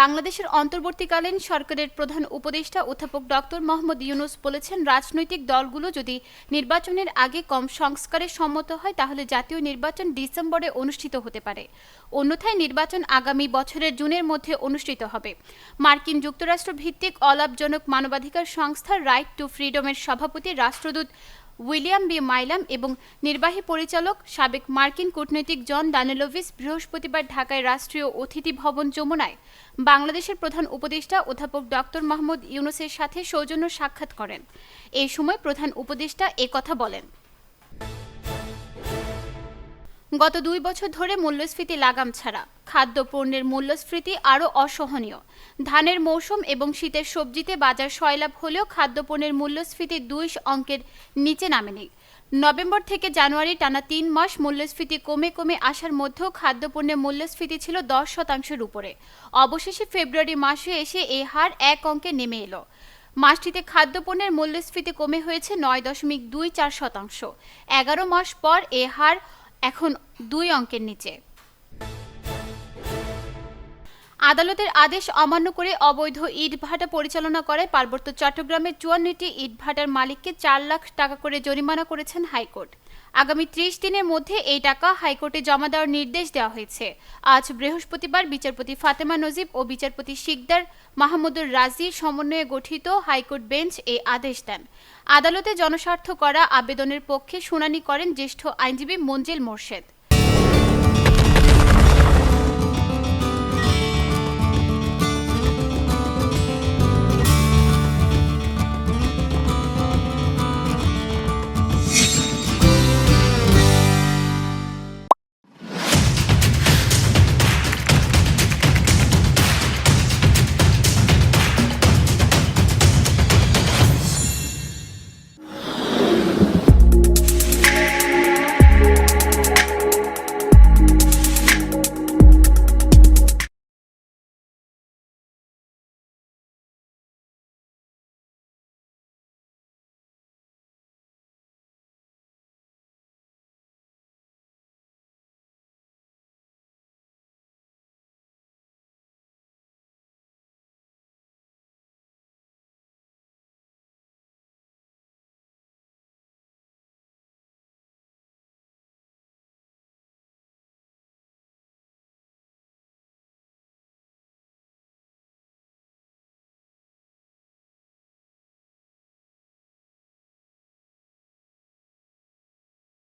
বাংলাদেশের অন্তর্বর্তীকালীন সরকারের প্রধান উপদেষ্টা অধ্যাপক ডক্টর মোহাম্মদ ইউনুস বলেছেন, রাজনৈতিক দলগুলো যদি নির্বাচনের আগে কম সংস্কারে সম্মত হয়, তাহলে জাতীয় নির্বাচন ডিসেম্বরে অনুষ্ঠিত হতে পারে। অন্যথায় নির্বাচন আগামী বছরের জুনের মধ্যে অনুষ্ঠিত হবে। মার্কিন যুক্তরাষ্ট্র ভিত্তিক অলাভজনক মানবাধিকার সংস্থা রাইট টু ফ্রিডমের সভাপতি রাষ্ট্রদূত উইলিয়াম বি মাইলাম এবং নির্বাহী পরিচালক সাবেক মার্কিন কূটনৈতিক জন ডানেলোভিস বৃহস্পতিবার ঢাকায় রাষ্ট্রীয় অতিথি ভবন যমুনায় বাংলাদেশের প্রধান উপদেষ্টা অধ্যাপক ডক্টর মাহমুদ ইউনুসের সাথে সৌজন্য সাক্ষাৎ করেন। এই সময় প্রধান উপদেষ্টা কথা বলেন। গত দুই বছর ধরে মূল্যস্ফীতি লাগাম ছাড়া। খাদ্যপণ্যের মূল্যস্ফীতি আরও অসহনীয়। ধানের মৌসুম এবং শীতের সবজিতে বাজার সয়লাভ হলেও খাদ্যপণ্যের মূল্যস্ফীতি দুই অঙ্কের নিচে নামেনি নভেম্বর থেকে জানুয়ারি টানা তিন মাস মূল্যস্ফীতি কমে কমে আসার মধ্যেও খাদ্যপণ্যের মূল্যস্ফীতি ছিল দশ শতাংশের উপরে। অবশেষে ফেব্রুয়ারি মাসে এসে এই হার এক অঙ্কে নেমে এলো। মাসটিতে খাদ্যপণ্যের মূল্যস্ফীতি কমে হয়েছে নয় দশমিক দুই চার শতাংশ। এগারো মাস পর এ হার এখন দুই অঙ্কের নিচে। আদালতের আদেশ অমান্য করে অবৈধ ইটভাটা পরিচালনা করায় পার্বত্য চট্টগ্রামের চুয়ান্নটি ইটভাটার মালিককে চার লাখ টাকা করে জরিমানা করেছেন হাইকোর্ট। আগামী ত্রিশ দিনের মধ্যে এই টাকা হাইকোর্টে জমা দেওয়ার নির্দেশ দেওয়া হয়েছে। আজ বৃহস্পতিবার বিচারপতি ফাতেমা নজিব ও বিচারপতি শিকদার মাহমুদুর রাজির সমন্বয়ে গঠিত হাইকোর্ট বেঞ্চ এই আদেশ দেন। আদালতে জনস্বার্থ করা আবেদনের পক্ষে শুনানি করেন জ্যেষ্ঠ আইনজীবী মঞ্জিল মোর্শেদ।